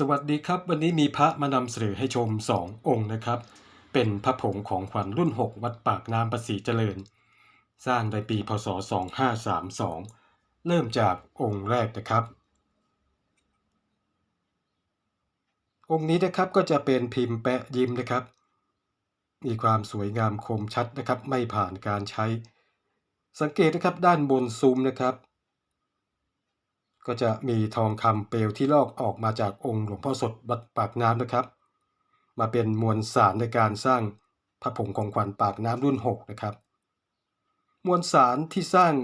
สวัสดีครับ วันนี้มีพระมานำเสนอให้ชม2องค์นะครับ เป็นพระผงของขวัญรุ่น 6 วัดปากน้ำประสีเจริญ สร้างในปีพศ 2532 เริ่มจากองค์แรกนะครับ องค์นี้นะครับก็จะเป็นพิมพ์แปะยิ้มนะครับ มีความสวยงามคมชัดนะครับ ไม่ผ่านการใช้ สังเกตนะครับด้านบนซุ้มนะครับ ก็จะมีทองคำเปลวที่ลอกออกมาจากองค์หลวงพ่อสดวัดปากน้ำนะครับ มาเป็นมวลสารในการสร้างพระผงของขวัญปากน้ำรุ่น 6 นะครับ มวลสารที่สร้าง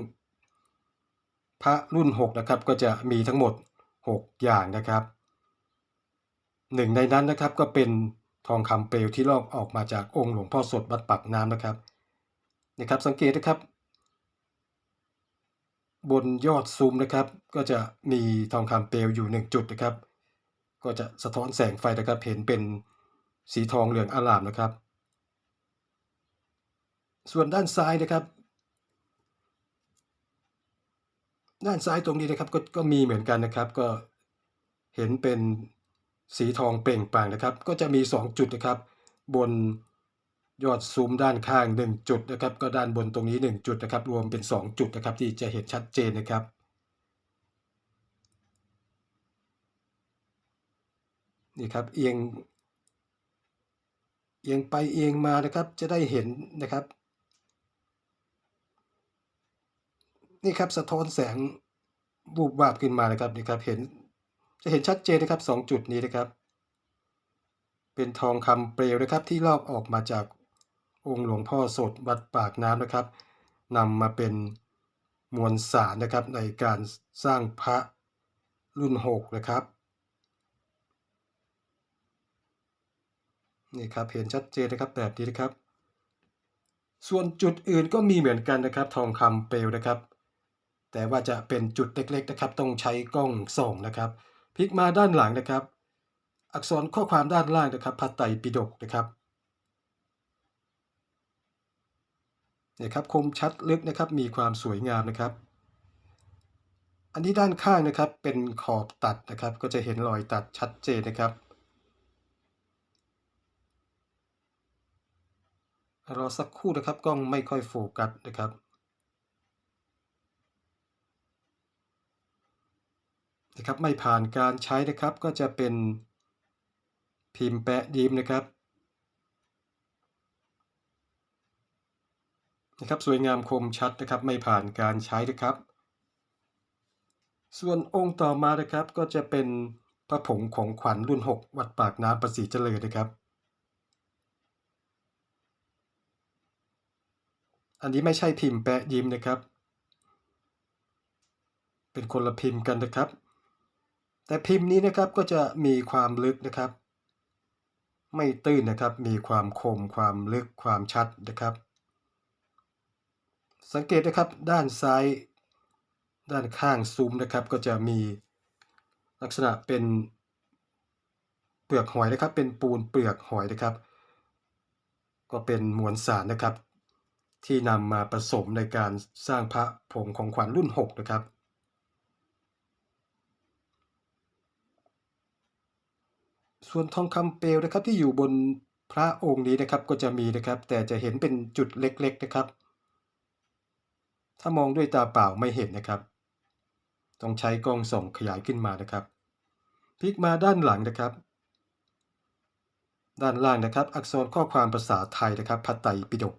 พระรุ่น 6 นะครับ ก็จะมีทั้งหมด 6 อย่างนะครับหนึ่งในนั้นนะครับก็เป็นทองคำเปลวที่ลอกออกมาจากองค์หลวงพ่อสดวัดปากน้ำนะครับนะครับ สังเกตนะครับ บนยอดซูมนะครับ ก็จะมีทองคำเปลวอยู่หนึ่งจุดนะครับ ก็จะสะท้อนแสงไฟนะครับ เห็นเป็นสีทองเหลืองอลามนะครับ ส่วนด้านซ้ายนะครับ ด้านซ้ายตรงนี้นะครับก็ก็มีเหมือนกันนะครับ ก็เห็นเป็นสีทองเปล่งปลั่งนะครับ ก็จะมี 2 จุดนะครับ บน ยอดซูมด้านข้าง 1 จุดนะครับก็ด้านบนตรงนี้ 1 จุดนะครับรวมเป็น 2 จุดนะครับที่จะเห็นชัดเจนนะครับนี่ครับเอียงเอียงไปเอียงมานะครับจะได้เห็นนะครับนี่ครับสะท้อนแสงบูบวาบขึ้นมานะครับนี่ครับเห็นจะเห็นชัดเจนนะครับ 2 จุดนี้นะครับ เป็นทองคำเปลวนะครับที่ลอกออกมาจาก องค์หลวงพ่อสดวัดปากน้ำนะครับนำมาเป็นมวลสารนะครับในการสร้างพระรุ่น6นะครับนี่ครับเห็นชัดเจนนะครับแบบนี้นะครับ ส่วนจุดอื่นก็มีเหมือนกันนะครับ ทองคำเปลวนะครับ แต่ว่าจะเป็นจุดเล็กๆนะครับ ต้องใช้กล้องส่องนะครับพลิกมาด้านหลังนะครับ อักษรข้อความด้านล่างนะครับพระไตรปิฎกนะครับ นี่ครับคมชัดลึกนะครับมีความสวยงามนะครับ อันนี้ด้านข้างนะครับเป็นขอบตัดนะครับ ก็จะเห็นรอยตัดชัดเจนนะครับรอสักครู่นะครับกล้องไม่ค่อยโฟกัสนะครับ นะครับไม่ผ่านการใช้นะครับก็จะเป็นพิมพ์แปะยิมนะครับ นะครับสวยงามคมชัดนะครับไม่ผ่านการใช้นะครับ ส่วนองค์ต่อมานะครับก็จะเป็นพระผงของขวัญรุ่น 6 วัดปากน้ำประสีเจริญนะครับ อันนี้ไม่ใช่พิมพ์แปะยิ้มนะครับ เป็นคนละพิมพ์กันนะครับ แต่พิมพ์นี้นะครับก็จะมีความลึกนะครับ ไม่ตื้นนะครับมีความคมความลึกความชัดนะครับ สังเกตนะครับด้านซ้ายด้านข้างซูมนะครับ ก็จะมีลักษณะเป็นเปลือกหอยนะครับ เป็นปูนเปลือกหอยนะครับ ก็เป็นมวลสารนะครับ ที่นำมาผสมในการสร้างพระผงของขวัญรุ่น 6 นะครับส่วนทองคำเปลวนะครับที่อยู่บนพระองค์นี้นะครับก็จะมีนะครับ แต่จะเห็นเป็นจุดเล็กๆนะครับ ถ้ามองด้วยตาเปล่าไม่เห็นนะครับ ต้องใช้กล้องส่องขยายขึ้นมานะครับพลิกมาด้านหลังนะครับ ด้านล่างนะครับ อักษรข้อความภาษาไทยนะครับพัตไตปิฎก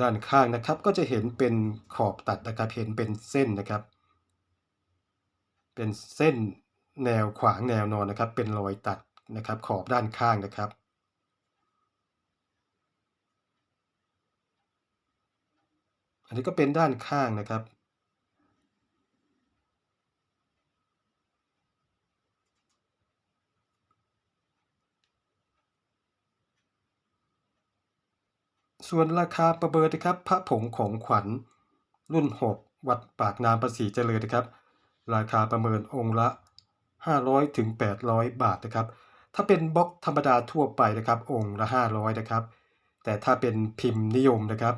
ด้านข้างนะครับก็จะเห็นเป็นขอบตัดนะครับเห็นเป็นเส้นนะครับ เป็นเส้นแนวขวางแนวนอนนะครับ เป็นรอยตัดนะครับ ขอบด้านข้างนะครับ อันนี้ก็เป็นด้านข้างนะครับ ส่วนราคาประเมินนะครับ พระผงของขวัญ รุ่น 6 วัดปากน้ำประสีเจริญนะครับ ราคาประเมินองค์ละ 500ถึง800 บาทนะครับ ถ้าเป็นบล็อกธรรมดาทั่วไปนะครับ องค์ละ 500 นะครับ แต่ถ้าเป็นพิมพ์นิยมนะครับ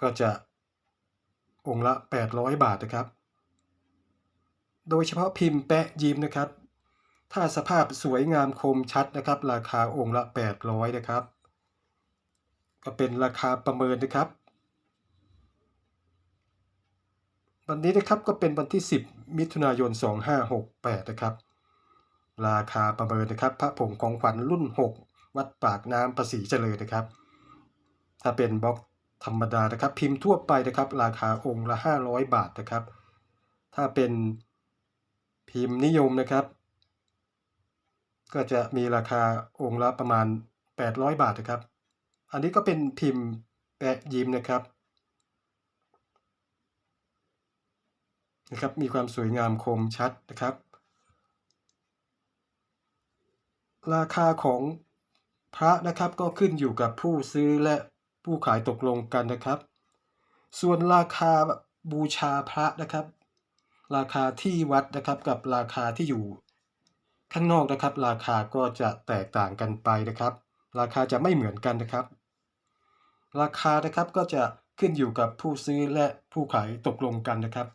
ก็จะองค์ละ 800 บาทนะครับ โดยเฉพาะพิมพ์แปะยิ้มนะครับ ถ้าสภาพสวยงามคมชัดนะครับ ราคาองค์ละ 800 นะครับ ก็เป็นราคาประเมินนะครับ วันนี้นะครับก็เป็นวันที่ 10 มิถุนายน 2568 นะครับ ราคาประเมินนะครับ พระผงของขวัญรุ่น 6 วัดปากน้ำประสีเจริญนะครับ ถ้าเป็นบล็อก ธรรมดานะครับ พิมพ์ทั่วไปนะครับ ราคาองค์ละ 500 บาทนะครับ ถ้าเป็นพิมพ์นิยมนะครับ ก็จะมีราคาองค์ละประมาณ 800 บาทนะครับ อันนี้ก็เป็นพิมพ์แปะยิ้มนะครับนะครับ มีความสวยงามคมชัดนะครับ ราคาของพระนะครับก็ขึ้นอยู่กับผู้ซื้อและ ผู้ขายตกลงกันนะครับ ส่วนราคาบูชาพระนะครับ ราคาที่วัดนะครับกับราคาที่อยู่ข้างนอกนะครับ ราคาก็จะแตกต่างกันไปนะครับ ราคาจะไม่เหมือนกันนะครับ ราคานะครับก็จะขึ้นอยู่กับผู้ซื้อและผู้ขายตกลงกันนะครับ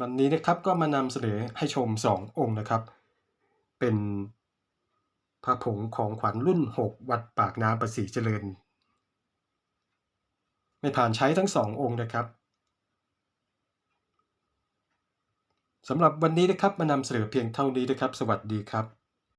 วันนี้นะครับก็มานำเสนอให้ชม 2 องค์นะครับ เป็น พระผงของขวัญรุ่น 6 วัดปากน้ำประสีเจริญ ไม่ผ่านใช้ทั้ง2องค์นะครับสำหรับวันนี้นะครับมานำเสนอเพียงเท่านี้นะครับ สวัสดีครับ